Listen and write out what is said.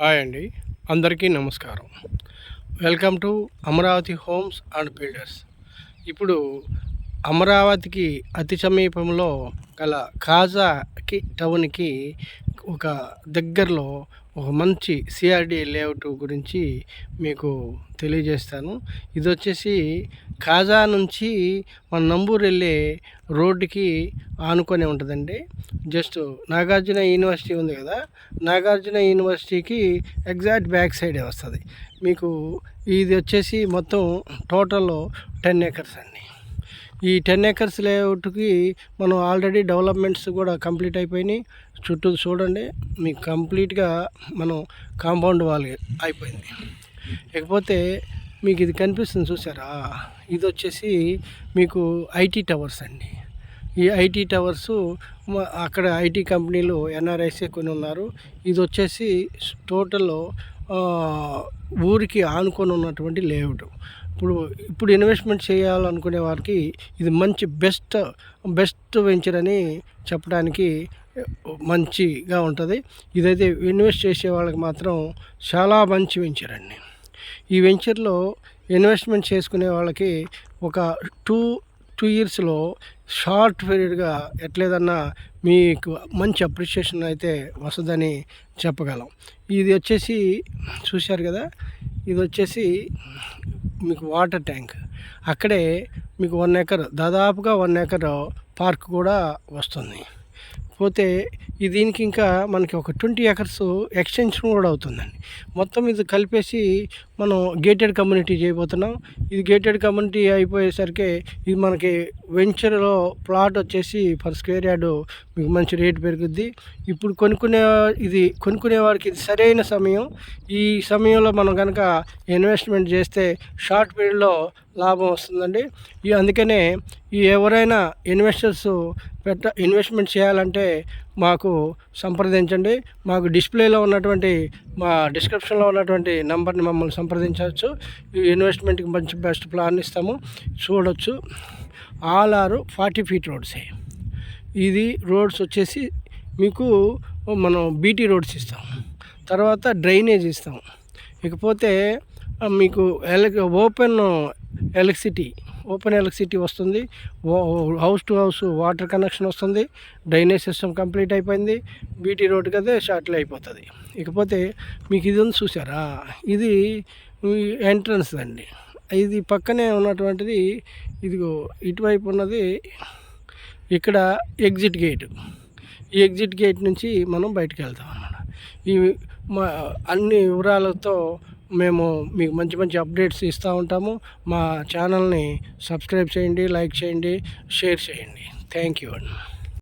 Hi అండి. అందరికీ నమస్కారం. Welcome to Amaravati homes and builders. ఇప్పుడు అమరావతికి అతి సమీపంలో గల కాజాకి టౌన్కి ఒక దగ్గరలో ఒక మంచి సిఆర్డి లేఅవుట్ గురించి మీకు తెలియజేస్తాను. ఇది వచ్చేసి కాజా నుంచి మన నంబూరు వెళ్ళే రోడ్డుకి ఆనుకొని ఉంటుందండి. జస్ట్ నాగార్జున యూనివర్సిటీ ఉంది కదా నాగార్జున యూనివర్సిటీకి ఎగ్జాక్ట్ బ్యాక్ సైడే వస్తుంది. మీకు ఇది వచ్చేసి మొత్తం టోటల్ టెన్ ఏకర్స్ అండి. ఈ టెన్ ఏకర్స్ లేఅవుట్కి మనం ఆల్రెడీ డెవలప్మెంట్స్ కూడా కంప్లీట్ అయిపోయినాయి. చుట్టూ చూడండి మీకు కంప్లీట్గా మనం కాంపౌండ్ వాల్ అయిపోయింది. ఇకపోతే మీకు ఇది కనిపిస్తుంది చూసారా? ఇది వచ్చేసి మీకు ఐటీ టవర్స్ అండి. ఈ ఐటీ టవర్స్ అక్కడ ఐటీ కంపెనీలు ఎన్ఆర్ఐసే కొన్ని ఉన్నారు. ఇది వచ్చేసి టోటల్ ఊరికి ఆనుకొని ఉన్నటువంటి లేఅవుట్. ఇప్పుడు ఇప్పుడు ఇన్వెస్ట్మెంట్ చేయాలనుకునే వారికి ఇది మంచి బెస్ట్ బెస్ట్ వెంచర్ అని చెప్పడానికి మంచిగా ఉంటుంది. ఇదైతే ఇన్వెస్ట్ చేసే వాళ్ళకి మాత్రం చాలా మంచి వెంచర్ అండి. ఈ వెంచర్లో ఇన్వెస్ట్మెంట్ చేసుకునే వాళ్ళకి ఒక టూ టూ ఇయర్స్లో షార్ట్ పీరియడ్గా ఎట్లేదన్నా మీకు మంచి అప్రిషియేషన్ అయితే వస్తుందని చెప్పగలం. ఇది వచ్చేసి చూశారు కదా? ఇది వచ్చేసి మీకు వాటర్ ట్యాంక్. అక్కడే మీకు వన్ ఎకర్ దాదాపుగా వన్ ఎకర్ పార్క్ కూడా వస్తుంది. పోతే దీనికి ఇంకా మనకి ఒక ట్వంటీ ఎకర్స్ ఎక్స్టెన్షన్ కూడా అవుతుందండి. మొత్తం ఇది కలిపేసి మనం గేటెడ్ కమ్యూనిటీ చేయబోతున్నాం. ఇది గేటెడ్ కమ్యూనిటీ అయిపోయేసరికి ఇది మనకి వెంచర్లో ప్లాట్ వచ్చేసి పర్ స్క్వేర్ యార్డు మీకు మంచి రేటు పెరుగుద్ది. ఇప్పుడు కొనుక్కునే ఇది కొనుక్కునే వారికి ఇది సరైన సమయం. ఈ సమయంలో మనం కనుక ఇన్వెస్ట్మెంట్ చేస్తే షార్ట్ పీరియడ్లో లాభం వస్తుందండి. ఈ అందుకనే ఈ ఎవరైనా ఇన్వెస్టర్స్ పెట్ట ఇన్వెస్ట్మెంట్ చేయాలంటే మాకు సంప్రదించండి. మాకు డిస్ప్లేలో ఉన్నటువంటి మా డిస్క్రిప్షన్లో ఉన్నటువంటి నెంబర్ని మమ్మల్ని సంప్రదించవచ్చు. ఇన్వెస్ట్మెంట్కి మంచి బెస్ట్ ప్లాన్ ఇస్తాము. చూడొచ్చు. ఆల్ ఫార్టీ ఫీట్ రోడ్సే. ఇది రోడ్స్ వచ్చేసి మీకు మనం బీటీ రోడ్స్ ఇస్తాం. తర్వాత డ్రైనేజ్ ఇస్తాం. ఇకపోతే మీకు ఎలక్ ఓపెన్ ఎలక్ట్రిసిటీ ఓపెన్ ఎలక్ట్రిసిటీ వస్తుంది. House to house water connection వస్తుంది. డ్రైనేజ్ సిస్టమ్ కంప్లీట్ అయిపోయింది. బీటీ రోడ్ కదా షార్ట్లో అయిపోతుంది. ఇకపోతే మీకు ఇది ఉంది చూసారా ఇది ఎంట్రన్స్ అండి. ఇది పక్కనే ఉన్నటువంటిది ఇదిగో ఇటువైపు ఉన్నది ఇక్కడ ఎగ్జిట్ గేట్. ఈ ఎగ్జిట్ గేట్ నుంచి మనం బయటకు వెళ్తాం అన్నమాట. ఈ మా అన్ని వివరాలతో మేము మీకు మంచి మంచి అప్డేట్స్ ఇస్తూ ఉంటాము. మా ఛానల్ని సబ్స్క్రైబ్ చేయండి లైక్ చేయండి షేర్ చేయండి. థ్యాంక్ యూ అండి.